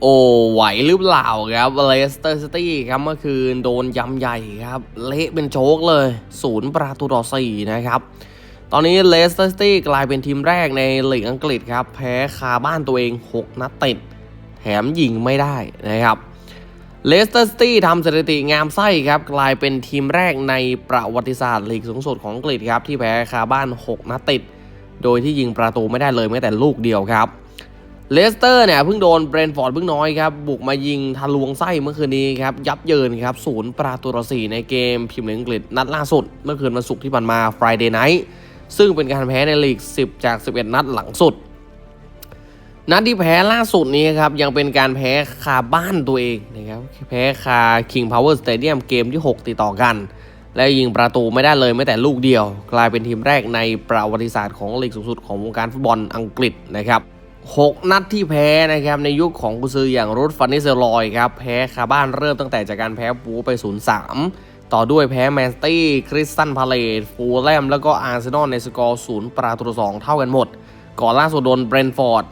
โอ้ไหวหรือเปล่าครับเลสเตอร์ซิตี้ครับเมื่อคืนโดนยำใหญ่ครับ เละเป็นโชกเลยศูนย์ประตูต่อสี่นะครับ ตอนนี้เลสเตอร์ซิตี้กลายเป็นทีมแรกในลีกอังกฤษครับ แพ้คาบ้านตัวเอง 6 นัดติด แถมยิงไม่ได้นะครับเลสเตอร์ซิตี้ทำสถิติงามไส้ครับ กลายเป็นทีมแรกในประวัติศาสตร์ลีกสูงสุดของอังกฤษครับ ที่แพ้คาบ้าน 6 นัดติด โดยที่ยิงประตูไม่ได้เลยแม้แต่ลูกเดียวครับ เลสเตอร์เนี่ยเพิ่งโดนเบรนท์ฟอร์ดเพิ่งน้อยครับ บุกมายิงทะลวงไส้เมื่อคืนนี้ครับ ยับเยินครับศูนย์ประตูต่อสี่ในเกมพรีเมียร์ลีกอังกฤษนัดล่าสุด เมื่อคืนวันศุกร์ที่ผ่านมา Friday Night ซึ่งเป็นการแพ้ในลีก 10 จาก 11 นัดหลังสุด นัดที่แพ้ล่าสุดนี้ครับ ยังเป็นการแพ้คาบ้านตัวเองนะครับแพ้คา King Power Stadium เกมที่ 6 ติดต่อกัน และยิงประตูไม่ได้เลยแม้แต่ลูกเดียว กลายเป็นทีมแรกในประวัติศาสตร์ของลีกสูงสุดของวงการฟุตบอลอังกฤษนะครับ 6 นัดที่แพ้นะครับในยุคของกุซืออย่างรูทฟันนิเซลลอยครับแพ้คาบ้านเริ่มตั้งแต่จากการแพ้ปูไป 0-3 ต่อด้วยแพ้แมนสตี้คริสตันพาเลตฟูลแลมแล้วก็อาร์เซนอลในสกอร์0ประตูต่อ2เท่ากันหมด ก่อนล่าสุดโดนเบรนฟอร์ด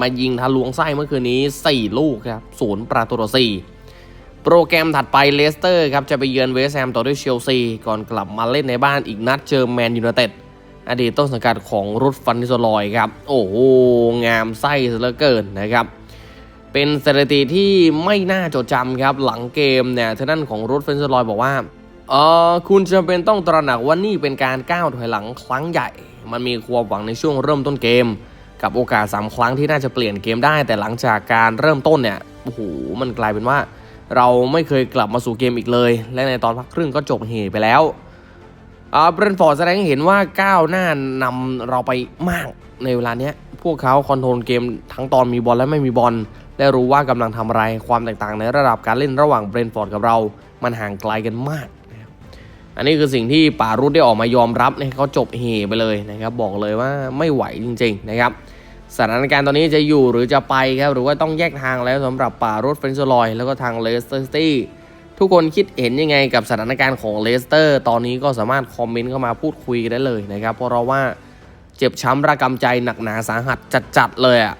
มายิงทะลวงไส้เมื่อคืนนี้ 4 ลูกครับ0ประตูต่อ4โปรแกรมถัดไปเลสเตอร์ครับจะไปเยือนเวสต์แฮมต่อด้วยเชลซีก่อนกลับมาเล่นในบ้านอีกนัดเจอแมนยูไนเต็ด อดีตต้นสังกัดของรุดฟันนิสลอยครับ โอ้โห งามไส้เหลือเกินนะครับ เป็นสถิติที่ไม่น่าจดจำครับหลังเกมเนี่ยทางด้านของรุดฟันนิสลอยบอกว่าเออคุณจะเป็นต้องตระหนักว่านี่เป็นการก้าวถอยหลังครั้งใหญ่ มันมีความหวังในช่วงเริ่มต้นเกม กับโอกาสสามครั้งที่น่าจะเปลี่ยนเกมได้ แต่หลังจากการเริ่มต้นเนี่ยโอ้โหมันกลายเป็นว่า เราไม่เคยกลับมาสู่เกมอีกเลย และในตอนพักครึ่งก็จบเหไปแล้ว เบรนฟอร์ดแสดงให้เห็นว่าก้าวหน้านำเราไปมากในเวลาเนี้ย พวกเขาคอนโทรลเกมทั้งตอนมีบอลและไม่มีบอลได้รู้ว่ากำลังทำอะไรความแตกต่างในระดับการเล่นระหว่างเบรนฟอร์ดกับเรา มันห่างไกลกันมากอันนี้คือสิ่งที่ป่ารุดได้ออกมายอมรับนะเขาจบเฮไปเลยนะครับบอกเลยว่าไม่ไหวจริง ๆ นะครับสถานการณ์ตอนนี้จะอยู่หรือจะไปครับหรือว่าต้องแยกทางแล้วสำหรับป่ารุดเฟรนซ์ลอย แล้วก็ทางเลสเตอร์ซิตี้ ทุกคนคิดเห็นยังไงกับสถานการณ์ของเลสเตอร์ ตอนนี้ก็สามารถคอมเมนต์เข้ามาพูดคุยกันได้เลยนะครับ เพราะเราว่าเจ็บช้ำระกำใจหนักหนาสาหัสจัดๆเลยอะ่ะ